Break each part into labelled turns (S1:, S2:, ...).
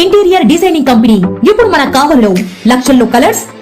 S1: Interior designing company. ఇప్పుడు మన కావల్లో లక్షల్లో colours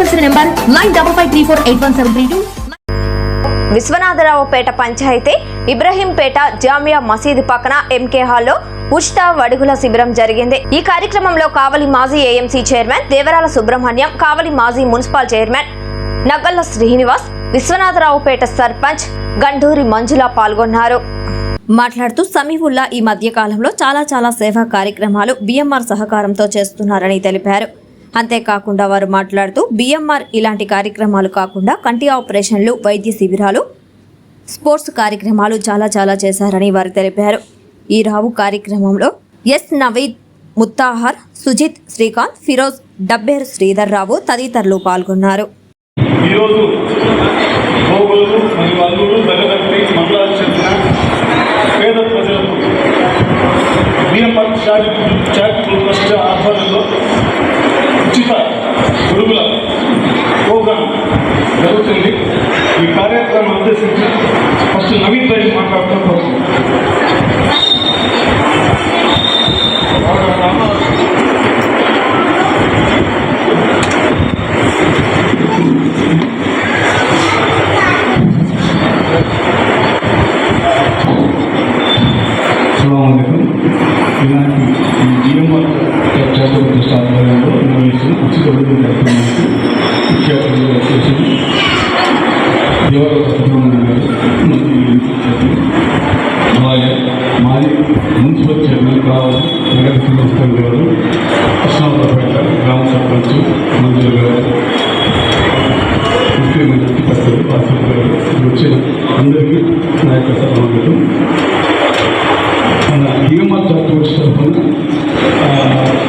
S1: Number nine double five three four eight one seven three two
S2: Vishwanatharaopeta panchayat Ibrahimpeta Jamia మసీదు పక్కన MK హాల్లో ఉచిత వడుగుల శిబిరం జరిగింది. ఈ కార్యక్రమంలో కావలి మాజీ ఏఎంసీ చైర్మన్ దేవరాల సుబ్రహ్మణ్యం కావలి మాజీ మున్సిపల్ చైర్మన్ నగల్ల శ్రీనివాస్ విశ్వనాథరావుపేట సర్పంచ్ గండూరి మంజుల పాల్గొన్నారు. మాట్లాడుతూ సమీవుల్లా ఈ మధ్య కాలంలో చాలా చాలా సేవా కార్యక్రమాలు బిఎంఆర్ సహకారంతో చేస్తున్నారని తెలిపారు. అంతేకాకుండా వారు మాట్లాడుతూ బిఎంఆర్ ఇలాంటి కార్యక్రమాలు కాకుండా కంటి ఆపరేషన్లు వైద్య శిబిరాలు స్పోర్ట్స్ కార్యక్రమాలు చాలా చాలా చేశారని వారు తెలిపారు. ఈ రావు కార్యక్రమంలో ఎస్ నవీద్ ముత్తాహర్ సుజిత్ శ్రీకాంత్ ఫిరోజ్ డబ్బేరు శ్రీధర్ రావు తదితరులు పాల్గొన్నారు.
S3: పేద ప్రజలకు
S4: కృష్ణాపేట గ్రామ సర్పంచ్ మంత్రులు గారు ముఖ్యమైన పెద్దలు ఆసిఫ్ గారు వచ్చిన అందరికీ నా యొక్క సమావేశం మన డిఎంఆర్ చార్టర్స్ తరఫున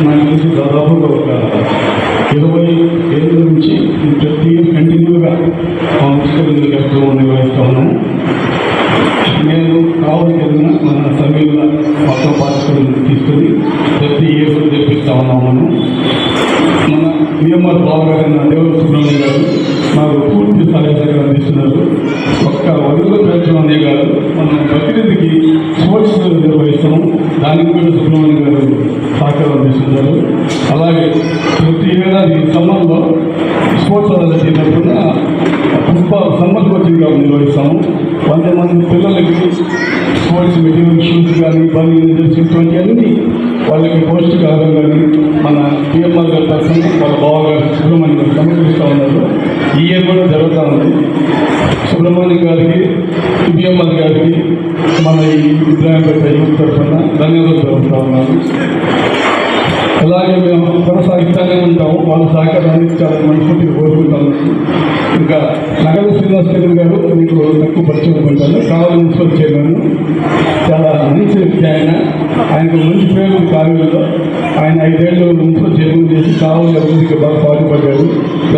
S4: నాకు తెలిసి దాదాపుగా ఒక ఇరవై ఏళ్ళ నుంచి ప్రతి ఇయర్ కంటిన్యూగా మా ఉచిత విద్యుత్ కార్యక్రమం నిర్వహిస్తూ ఉన్నాము. నేను కావాలి కలిగిన మన సమీప పక్క పాఠశాలను తీసుకొని ప్రతి ఇయర్ తెప్పిస్తా ఉన్నాము. మన బిఎంఆర్ బాబు గారు దేవర సుబ్రహ్మణ్యం గారు మాకు పూర్తి సహాయ అందిస్తున్నారు. ఒక్క వదులు ప్రయత్నం కాదు మన ప్రతినిధికి స్పోర్ట్స్ నిర్వహిస్తాము. దానికి కూడా సుబ్రహ్మణ్యం గారు సహకారం అందిస్తున్నారు. అలాగే ప్రతి ఏడాది సమ్మర్లో స్పోర్ట్స్ అథారిటీ తరఫున పుష్ప సమ్మర్ కోచింగ్ నిర్వహిస్తాము. వంద మంది పిల్లలకి స్పోర్ట్స్ మెటీరియల్ షూస్ కానీ బండి ఇటువంటి అన్ని వాళ్ళకి పౌష్టికాహారం కానీ మన పిఎంఆర్ గారి తరఫున వాళ్ళ బావగారు సుబ్రహ్మణ్యం గారు సమర్పిస్తూ ఉన్నారు. ఈ ఇయర్ కూడా జరుగుతూ ఉంది. సుబ్రహ్మణ్యం గారికి పిఎంఆర్ గారికి మన ఈ ఇబ్రాహింపేట యూత్ తరఫున ధన్యవాదాలు జరుగుతూ ఉన్నాను. అలాగే మేము కొనసాగిస్తూనే ఉంటాము. వాళ్ళ సహకారాన్ని చాలా మనస్ఫూర్తిగా కోరుకుంటాము ఇంకా నగర గారు మీకు తక్కువ పరిచయం ఉంటాను కావాలి మున్సిపల్ చైర్మన్. చాలా మంచి వ్యక్తి ఆయన. ఆయనకు మంచి పేరు ఉంది కావ్యంలో ఆయన ఐదేళ్ళు మున్సిపల్ చైర్మన్ చేసి కావాలి అభివృద్ధికి బాగా పాటుపడ్డారు.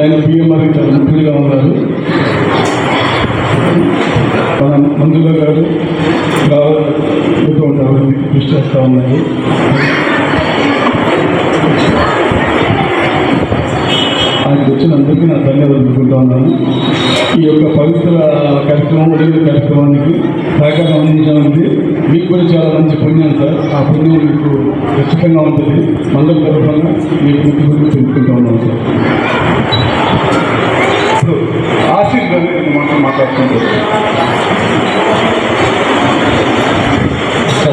S4: ఆయన పిఎంఆర్ చాలా ముఖ్యంగా ఉన్నారు. మన మంజుల గారు కావాలి ఉంటారు. కృషి చేస్తూ ఉన్నారు. ఆయనకు వచ్చిన అందరికీ నా ధన్యవాదాలు అనుకుంటా ఉన్నాను. ఈ యొక్క పవిత్ర కార్యక్రమం ఉదయం కార్యక్రమానికి సహకారం అందించడానికి మీకు కూడా చాలా మంచి పుణ్యం సార్. ఆ పుణ్యం మీకు ఖచ్చితంగా ఉంటుంది. మండల తరఫున మీకు ముఖ్యంగా తెలుపుకుంటా ఉన్నాం సార్. ఇప్పుడు ఆశీర్ గారు మాట మాట్లాడుతుంటారు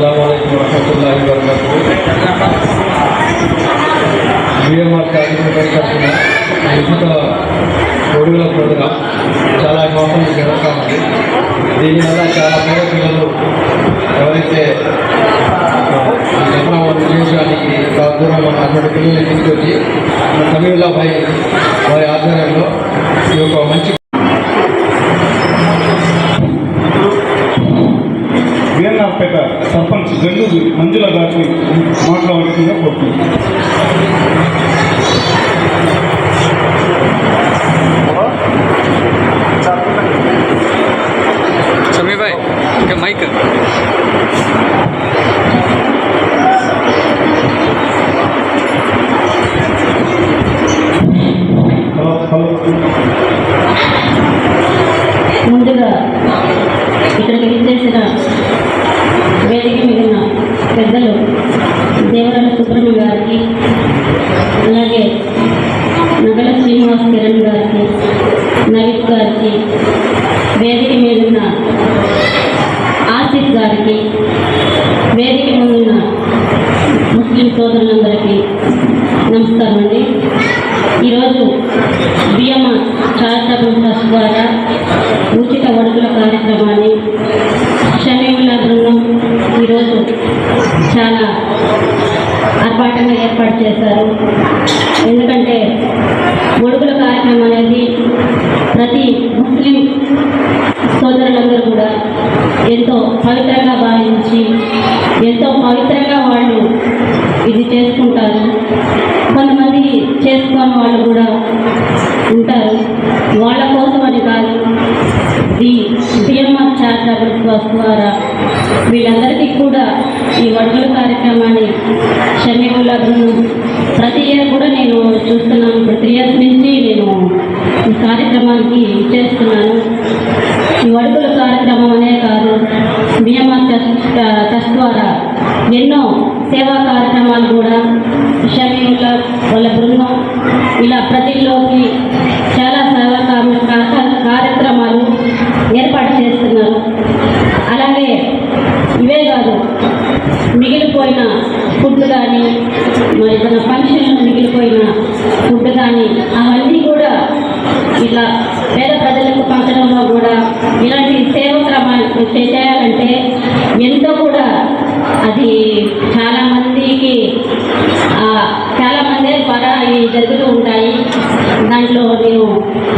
S5: వరహతుల్లాహి వరహమతుల్లాహి వబరకాతుహు. బిఎంఆర్ కార్యక్రమం ఉచిత గొడుగుల ప్రోగ్రాం చాలా మోసం జరుగుతూ ఉంది. దీనివల్ల చాలా పేద పిల్లలు ఎవరైతే జగన్ నియోజకానికి దూరం ఉన్న అటువంటి పిల్లల్ని తీసుకొచ్చి మన వారి ఆధ్వర్యంలో ఈ యొక్క మంచి
S3: వీరనాపేట సర్పంచ్ జల్లూరు మంజుల గారిని మాట్లాడుతుందిగా కోరుతున్నాను. Michael.
S6: గారికి వేదిక ముందున్న ముస్లిం సోదరులందరికీ నమస్కారం అండి ఈరోజు బియ్యమ చారిటబుల్ ట్రస్ట్ ద్వారా ఉచిత వడుకుల కార్యక్రమాన్ని శనివుల బృందం ఈరోజు చాలా ఆర్భాటంగా ఏర్పాటు చేశారు. ఎందుకంటే ఒడుగుల కార్యక్రమం అనేది ప్రతి ముస్లిం సోదరులందరూ కూడా ఎంతో పవిత్ర చేసుకోని వాళ్ళు కూడా ఉంటారు. వాళ్ళ కోసం అని కాదు. ఈ బిఎంఆర్ చారిటబుల్ ట్రస్ట్ ద్వారా వీళ్ళందరికీ కూడా ఈ వడుగుల కార్యక్రమాన్ని షమీవుల్లా బృందం ప్రతి ఇయర్ కూడా నేను చూస్తున్నాను. ఇప్పుడు త్రీ ఇయర్స్ నుంచి నేను ఈ కార్యక్రమానికి చేస్తున్నాను. ఈ వడుకుల కార్యక్రమం అనే కాదు బిఎంఆర్ ట్రస్ట్ ట్రస్ట్ ద్వారా ఎన్నో సేవా కార్యక్రమాలు కూడా షమీముల వాళ్ళ బృందం ఇలా ప్రతిలోకి చాలా సేవా కార్యక్రమాలు ఏర్పాటు చేస్తున్నారు. అలాగే ఇవే కాదు మిగిలిపోయిన ఫుడ్ కానీ మరి తన ఫంక్షన్లో మిగిలిపోయిన ఫుడ్ కానీ అవన్నీ కూడా ఇలా పేద ప్రజలకు పంచడంలో కూడా ఇలాంటి సేవక్రమాలు చేయాలంటే అది చాలా మందికి చాలా మంది ద్వారా ఇవి జరుగుతూ ఉంటాయి. దాంట్లో నేను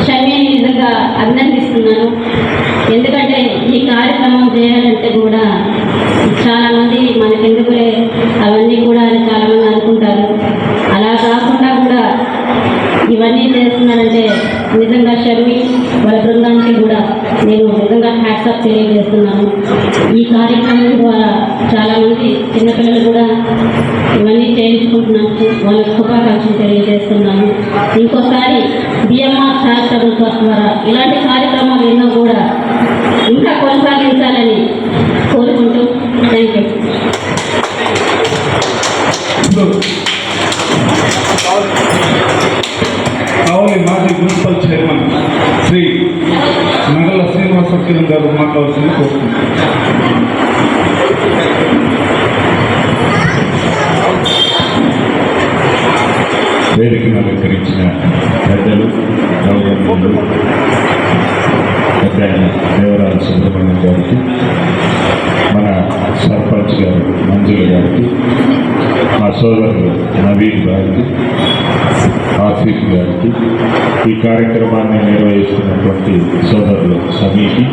S6: షమీని నిజంగా అభినందిస్తున్నాను. ఎందుకంటే ఈ కార్యక్రమం చేయాలంటే కూడా చాలా మంది మనకెందుకులే? అవన్నీ కూడా చాలామంది చాలా మంది అనుకుంటారు. అలా కాకుండా కూడా ఇవన్నీ చేస్తున్నారంటే నిజంగా షర్మి వాళ్ళ బృందానికి కూడా నేను నిజంగా హ్యాట్సాప్ తెలియజేస్తున్నాను ఈ కార్యక్రమం ద్వారా చాలామంది చిన్నపిల్లలు కూడా ఇవన్నీ చేయించుకుంటున్నాను వాళ్ళకి శుభాకాంక్షలు తెలియజేస్తున్నాను ఇంకోసారి బిఎంఆర్ చారిటబుల్ ట్రస్ట్ ద్వారా ఇలాంటి కార్యక్రమాలు ఎన్నో కూడా ఇంకా కొనసాగించాలని కోరుకుంటూ థ్యాంక్ యూ
S7: అశోక్ సోదరులు నవీన్ గారికి ఆసిఫ్ గారికి ఈ కార్యక్రమాన్ని నిర్వహిస్తున్నటువంటి సోదరులు సమీకి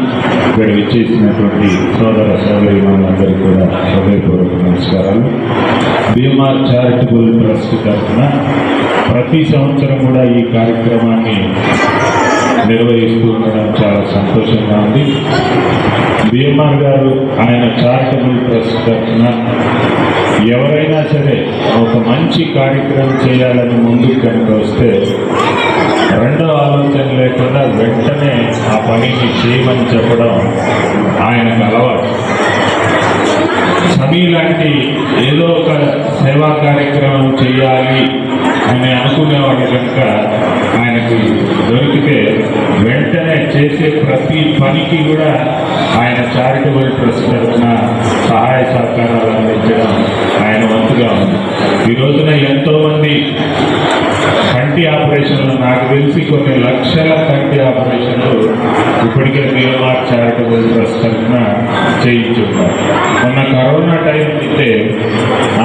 S7: ఇక్కడ విచ్చేసినటువంటి సోదర సోదరి మనందరికీ కూడా హృదయపూర్వక నమస్కారాలు. భీమా చారిటబుల్ ట్రస్ట్ తరఫున ప్రతి సంవత్సరం కూడా ఈ కార్యక్రమాన్ని నిర్వహిస్తూ ఉండడం చాలా సంతోషంగా ఉంది. బిఎంఆర్ గారు ఆయన చారిటబుల్ ట్రస్ట్ తరఫున ఎవరైనా సరే ఒక మంచి కార్యక్రమం చేయాలని ముందుకు కనుక వస్తే రెండో ఆలోచన లేకుండా వెంటనే ఆ పనిని చేయమని చెప్పడం ఆయనకు అలవాటు. సమీ లాంటి ఏదో ఒక సేవా కార్యక్రమం చేయాలి అని అనుకునేవాడు కనుక ఆయనకు దొరికితే వెంటనే చేసే ప్రతి పనికి కూడా ఆయన చారిటబుల్ ట్రస్ట్ తరఫున సహాయ సహకారాలు అందించడం ఆయన వంతుగా ఉంది. ఈ రోజున ఎంతోమంది కంటి ఆపరేషన్లు నాకు తెలిసి కొన్ని లక్షల కంటి ఆపరేషన్లు ఇప్పటికే బిఎంఆర్ చారిటబుల్ ట్రస్ట్ తరఫున చేయించున్నారు మొన్న కరోనా టైం అయితే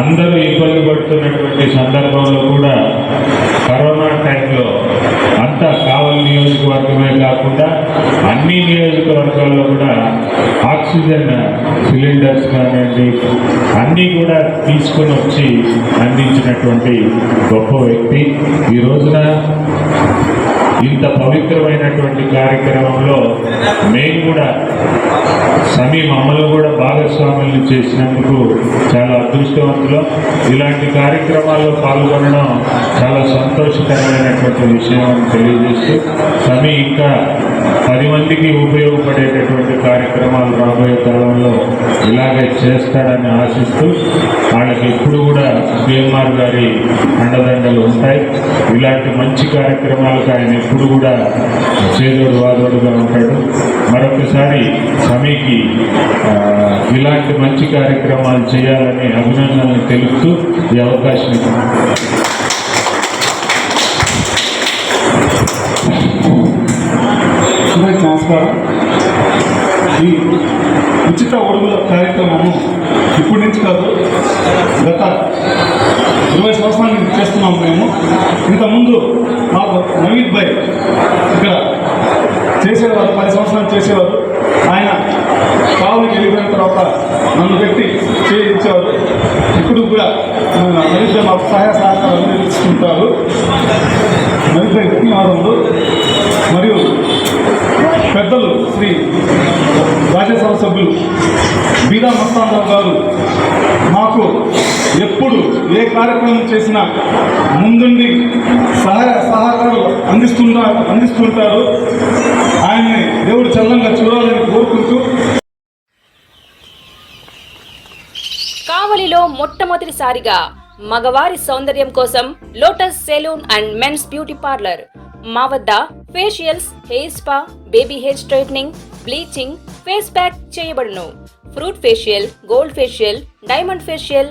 S7: అందరూ ఇబ్బంది పడుతున్నటువంటి సందర్భంలో కూడా కరోనా టైంలో నియోజకవర్గమే కాకుండా అన్ని నియోజకవర్గాల్లో కూడా ఆక్సిజన్ సిలిండర్స్ కానివ్వండి అన్నీ కూడా తీసుకొని వచ్చి అందించినటువంటి గొప్ప వ్యక్తి. ఈ రోజున ఇంత పవిత్రమైనటువంటి కార్యక్రమంలో మేము కూడా సమీ మమ్మల్ని కూడా భాగస్వాములు చేసినందుకు చాలా అదృష్టవంతులు. ఇలాంటి కార్యక్రమాల్లో పాల్గొనడం చాలా సంతోషకరమైనటువంటి విషయం అని తెలియజేస్తూ సమీ ఇంకా పది మందికి ఉపయోగపడేటటువంటి కార్యక్రమాలు రాబోయే కాలంలో ఇలాగే చేస్తాడని ఆశిస్తూ వాళ్ళకి ఎప్పుడు కూడా బిఎంఆర్ గారి అండదండలు ఉంటాయి. ఇలాంటి మంచి కార్యక్రమాలకు ఆయన ఎప్పుడు కూడా చేదోడు వాదోడుగా ఉంటాడు. మరొకసారి సమీకి ఇలాంటి మంచి కార్యక్రమాలు చేయాలని అభినందనలు తెలుపుతూ ఈ అవకాశం
S3: నమస్కారం. ఈ ఉచిత ఒడుగుల కార్యక్రమము ఇప్పటి నుంచి కాదు గత ఇరవై సంవత్సరాల చేస్తున్నాము మేము. ఇంతకుముందు మాకు నవీద్ భాయ్ ఇక్కడ చేసేవారు పది సంవత్సరాలు చేసేవారు. ఆయన కావులకి వెళ్ళిపోయిన తర్వాత నన్ను పెట్టి చేయించేవారు ఇప్పుడు కూడా నవీద్ భాయ్ మాకు సహాయ సహకారాలు అందిస్తుంటారు నవీద్ భాయ్ ధన్యవాదములు మరియు పెద్దలు శ్రీ రాజ్యసభ సభ్యులు బీదా మస్తానరావు గారు మాకు ఎప్పుడు ఏ కార్యక్రమం చేసినా ముందుండి సహాయ సహకారాలు అందిస్తున్నారు అందిస్తుంటారు. ఆయన్ని దేవుడు చల్లంగా చూడాలని కోరుకుంటూ
S8: కావలిలో మొట్టమొదటిసారిగా మగవారి సౌందర్యం కోసం lotus salon and men's beauty parlour. మా వద్ద facials hair spa baby hair straightening bleaching face pack చేయబడును. Fruit facial gold facial diamond facial